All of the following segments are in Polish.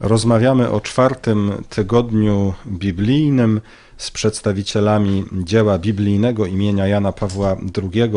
Rozmawiamy o czwartym tygodniu biblijnym z przedstawicielami dzieła biblijnego imienia Jana Pawła II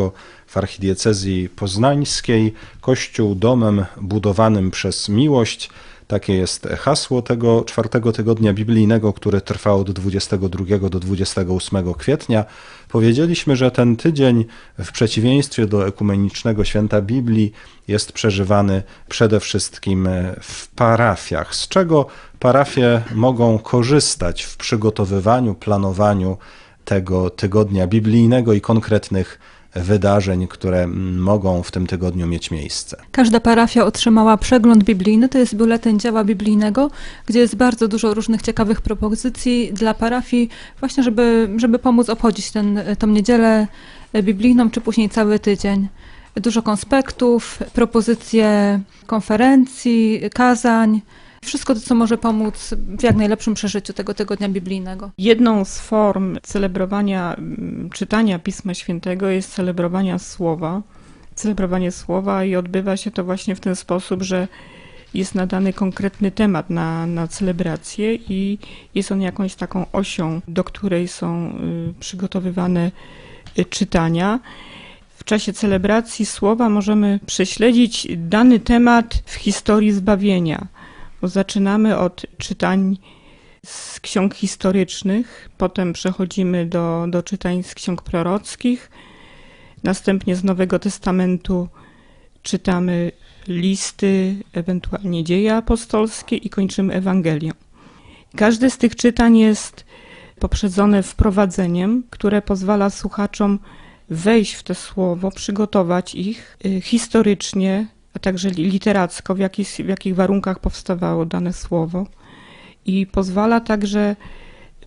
w archidiecezji poznańskiej. Kościół domem budowanym przez miłość. Takie jest hasło tego czwartego tygodnia biblijnego, który trwa od 22 do 28 kwietnia. Powiedzieliśmy, że ten tydzień, w przeciwieństwie do ekumenicznego święta Biblii, jest przeżywany przede wszystkim w parafiach, z czego parafie mogą korzystać w przygotowywaniu, planowaniu tego tygodnia biblijnego i konkretnych wydarzeń, które mogą w tym tygodniu mieć miejsce. Każda parafia otrzymała przegląd biblijny, to jest biuletyn dzieła biblijnego, gdzie jest bardzo dużo różnych ciekawych propozycji dla parafii, właśnie żeby, żeby pomóc obchodzić ten, tą niedzielę biblijną, czy później cały tydzień. Dużo konspektów, propozycje konferencji, kazań, wszystko to, co może pomóc w jak najlepszym przeżyciu tego tygodnia biblijnego. Jedną z form celebrowania czytania Pisma Świętego jest celebrowania słowa. Celebrowanie słowa i odbywa się to właśnie w ten sposób, że jest nadany konkretny temat na, na celebrację i jest on jakąś taką osią, do której są przygotowywane czytania. W czasie celebracji słowa możemy prześledzić dany temat w historii zbawienia zaczynamy od czytań z ksiąg historycznych, potem przechodzimy do, do czytań z ksiąg prorockich, następnie z Nowego Testamentu czytamy listy, ewentualnie dzieje apostolskie i kończymy Ewangelią. Każde z tych czytań jest poprzedzone wprowadzeniem, które pozwala słuchaczom wejść w to słowo, przygotować ich y, historycznie, a także literacko, w w jakich warunkach powstawało dane słowo. I pozwala także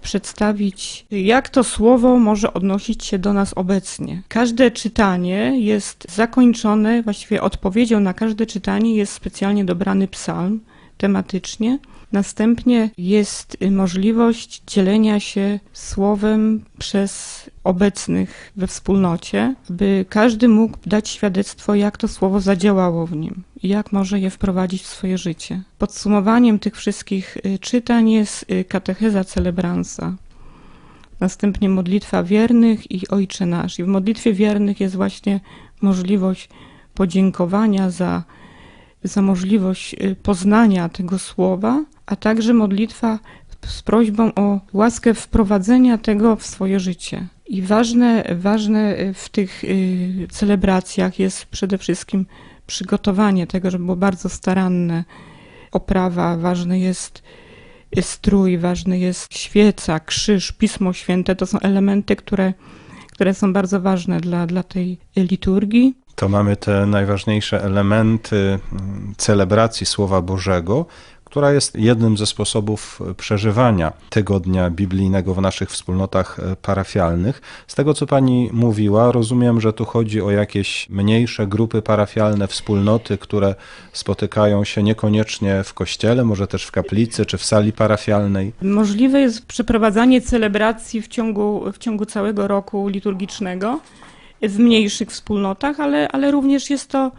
przedstawić, jak to słowo może odnosić się do nas obecnie. Każde czytanie jest zakończone, właściwie odpowiedzią na każde czytanie jest specjalnie dobrany psalm tematycznie. Następnie jest możliwość dzielenia się słowem przez obecnych we wspólnocie, by każdy mógł dać świadectwo, jak to słowo zadziałało w nim i jak może je wprowadzić w swoje życie. Podsumowaniem tych wszystkich y, czytań jest y, katecheza celebransa. Następnie modlitwa wiernych i Ojcze Nasz. I w modlitwie wiernych jest właśnie możliwość podziękowania za, za możliwość y, poznania tego słowa, a także modlitwa z prośbą o łaskę wprowadzenia tego w swoje życie. I ważne, ważne w tych y, celebracjach jest przede wszystkim przygotowanie tego, żeby było bardzo staranne. Oprawa, ważny jest strój, ważny jest świeca, krzyż, Pismo Święte. To są elementy, które, które są bardzo ważne dla, dla tej liturgii. To mamy te najważniejsze elementy mm, celebracji Słowa Bożego, która jest jednym ze sposobów przeżywania tygodnia biblijnego w naszych wspólnotach e, parafialnych. Z tego, co pani mówiła, rozumiem, że tu chodzi o jakieś mniejsze grupy parafialne, wspólnoty, które spotykają się niekoniecznie w kościele, może też w kaplicy czy w sali parafialnej. Możliwe jest przeprowadzanie celebracji w ciągu, w ciągu całego roku liturgicznego w mniejszych wspólnotach, ale, ale również jest to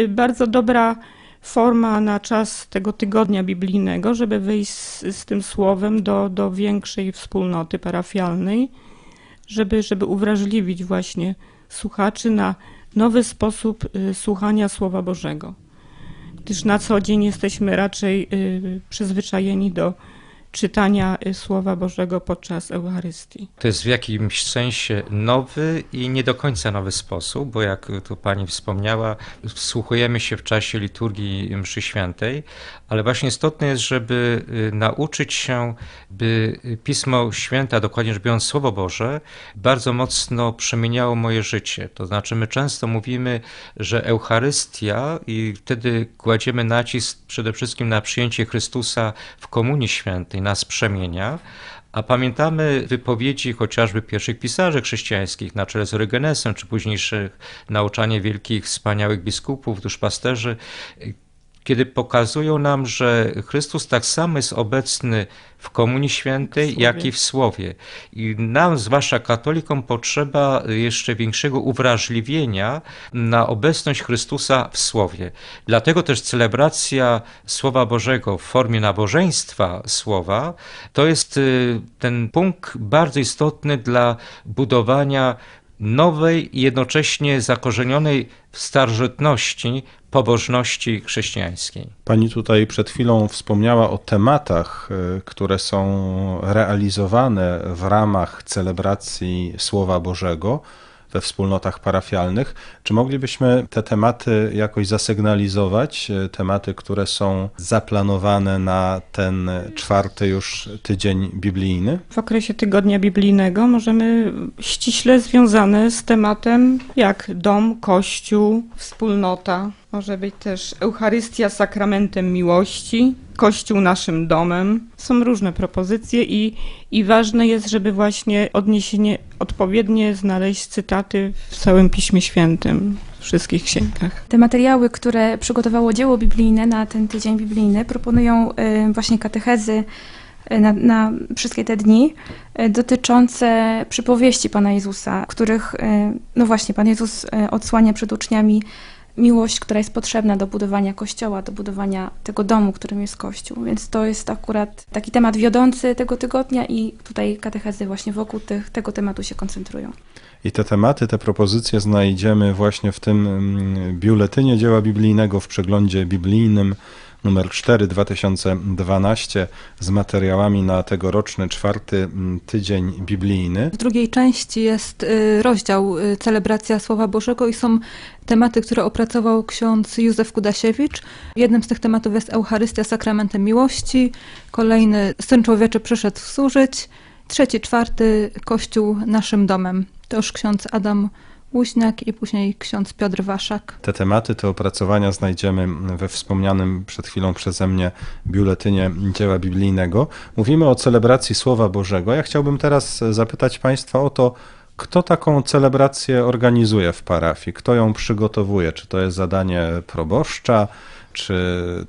y, bardzo dobra forma na czas tego tygodnia biblijnego, żeby wyjść z, z, tym słowem do, do większej wspólnoty parafialnej, żeby, żeby uwrażliwić właśnie słuchaczy na nowy sposób y, słuchania Słowa Bożego. Gdyż na co dzień jesteśmy raczej y, przyzwyczajeni do czytania y, Słowa Bożego podczas Eucharystii. To jest w jakimś sensie nowy i nie do końca nowy sposób, bo jak tu pani wspomniała, wsłuchujemy się w czasie liturgii mszy świętej, ale właśnie istotne jest, żeby y, nauczyć się, by Pismo Święte, a dokładnie rzecz biorąc Słowo Boże, bardzo mocno przemieniało moje życie. To znaczy my często mówimy, że Eucharystia i wtedy kładziemy nacisk przede wszystkim na przyjęcie Chrystusa w Komunii Świętej, nas przemienia, a pamiętamy wypowiedzi chociażby pierwszych pisarzy chrześcijańskich na czele z Orygenesem, czy późniejszych nauczanie wielkich, wspaniałych biskupów, duszpasterzy, kiedy pokazują nam, że Chrystus tak samo jest obecny w Komunii Świętej, W jak i w Słowie. I nam, zwłaszcza katolikom, potrzeba jeszcze większego uwrażliwienia na obecność Chrystusa w Słowie. Dlatego też celebracja Słowa Bożego w formie nabożeństwa Słowa to jest y, ten punkt bardzo istotny dla budowania nowej i jednocześnie zakorzenionej w starożytności pobożności chrześcijańskiej. Pani tutaj przed chwilą wspomniała o tematach, y, które są realizowane w ramach celebracji Słowa Bożego we wspólnotach parafialnych. Czy moglibyśmy te tematy jakoś zasygnalizować? y, Tematy, które są zaplanowane na ten czwarty już tydzień biblijny? W okresie tygodnia biblijnego możemy ściśle związane z tematem jak dom, kościół, wspólnota. Może być też Eucharystia sakramentem miłości, kościół naszym domem. Są różne propozycje i, i ważne jest, żeby właśnie odniesienie odpowiednie znaleźć cytaty w całym Piśmie Świętym, wszystkich księgach. Te materiały, które przygotowało dzieło biblijne na ten tydzień biblijny, proponują y, właśnie katechezy y, na, na wszystkie te dni y, dotyczące przypowieści Pana Jezusa, których, no właśnie, Pan Jezus odsłania przed uczniami miłość, która jest potrzebna do budowania kościoła, do budowania tego domu, którym jest kościół. Więc to jest akurat taki temat wiodący tego tygodnia i tutaj katechezy właśnie wokół tych, tego tematu się koncentrują. I te tematy, te propozycje znajdziemy właśnie w tym mm, biuletynie dzieła biblijnego, w przeglądzie biblijnym numer 4 2012 z materiałami na tegoroczny czwarty mm, tydzień biblijny. W drugiej części jest y, rozdział y, Celebracja Słowa Bożego i są tematy, które opracował ksiądz Józef Kudasiewicz. Jednym z tych tematów jest Eucharystia Sakramentem Miłości, kolejny Syn Człowieczy przyszedł służyć, trzeci, czwarty Kościół naszym domem. To już ksiądz Adam Łuźniak i później ksiądz Piotr Waszak. Te tematy, te opracowania znajdziemy we wspomnianym przed chwilą przeze mnie biuletynie dzieła biblijnego. Mówimy o celebracji Słowa Bożego. Ja chciałbym teraz zapytać Państwa o to, kto taką celebrację organizuje w parafii? Kto ją przygotowuje? Czy to jest zadanie proboszcza? Czy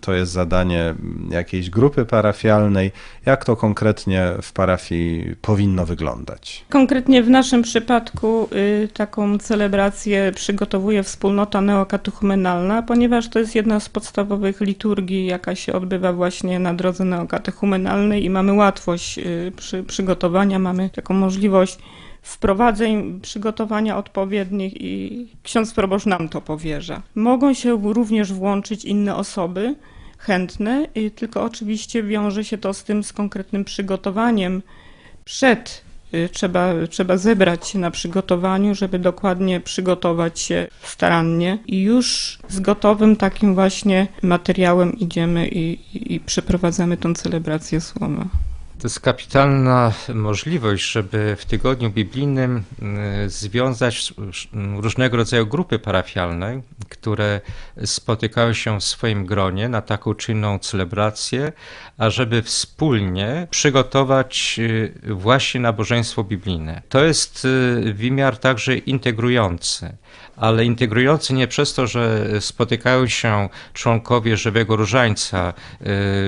to jest zadanie jakiejś grupy parafialnej? Jak to konkretnie w parafii powinno wyglądać? Konkretnie w naszym przypadku y, taką celebrację przygotowuje wspólnota neokatechumenalna, ponieważ to jest jedna z podstawowych liturgii, jaka się odbywa właśnie na drodze neokatechumenalnej i mamy łatwość y, przy przygotowania, mamy taką możliwość wprowadzeń, przygotowania odpowiednich i ksiądz proboszcz nam to powierza. Mogą się również włączyć inne osoby chętne, tylko oczywiście wiąże się to z tym, z konkretnym przygotowaniem przed y, trzeba, trzeba zebrać się na przygotowaniu, żeby dokładnie przygotować się starannie i już z gotowym takim właśnie materiałem idziemy i, i, i przeprowadzamy tą celebrację słowa. To jest kapitalna możliwość, żeby w tygodniu biblijnym y, związać różnego rodzaju grupy parafialne, które spotykają się w swoim gronie na taką czynną celebrację, ażeby wspólnie przygotować y, właśnie nabożeństwo biblijne. To jest y, wymiar także integrujący ale integrujący nie przez to, że spotykają się członkowie Żywego Różańca,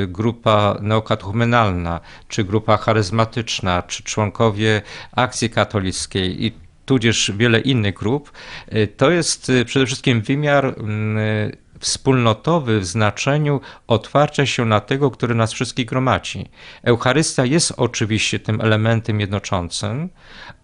grupa neokatechumenalna, czy grupa charyzmatyczna, czy członkowie Akcji Katolickiej i tudzież wiele innych grup. Y, To jest y, przede wszystkim wymiar y, wspólnotowy w znaczeniu otwarcia się na tego, który nas wszystkich gromadzi. Eucharystia jest oczywiście tym elementem jednoczącym,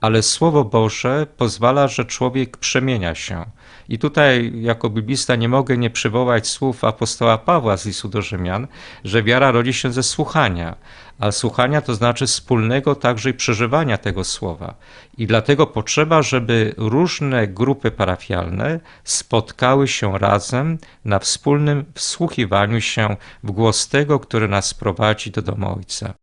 ale Słowo Boże pozwala, że człowiek przemienia się. I tutaj jako biblista nie mogę nie przywołać słów apostoła Pawła z listu do Rzymian, że wiara rodzi się ze słuchania, a słuchania to znaczy wspólnego także i przeżywania tego słowa. I dlatego potrzeba, żeby różne grupy parafialne spotkały się razem na wspólnym wsłuchiwaniu się w głos tego, który nas prowadzi do domu Ojca.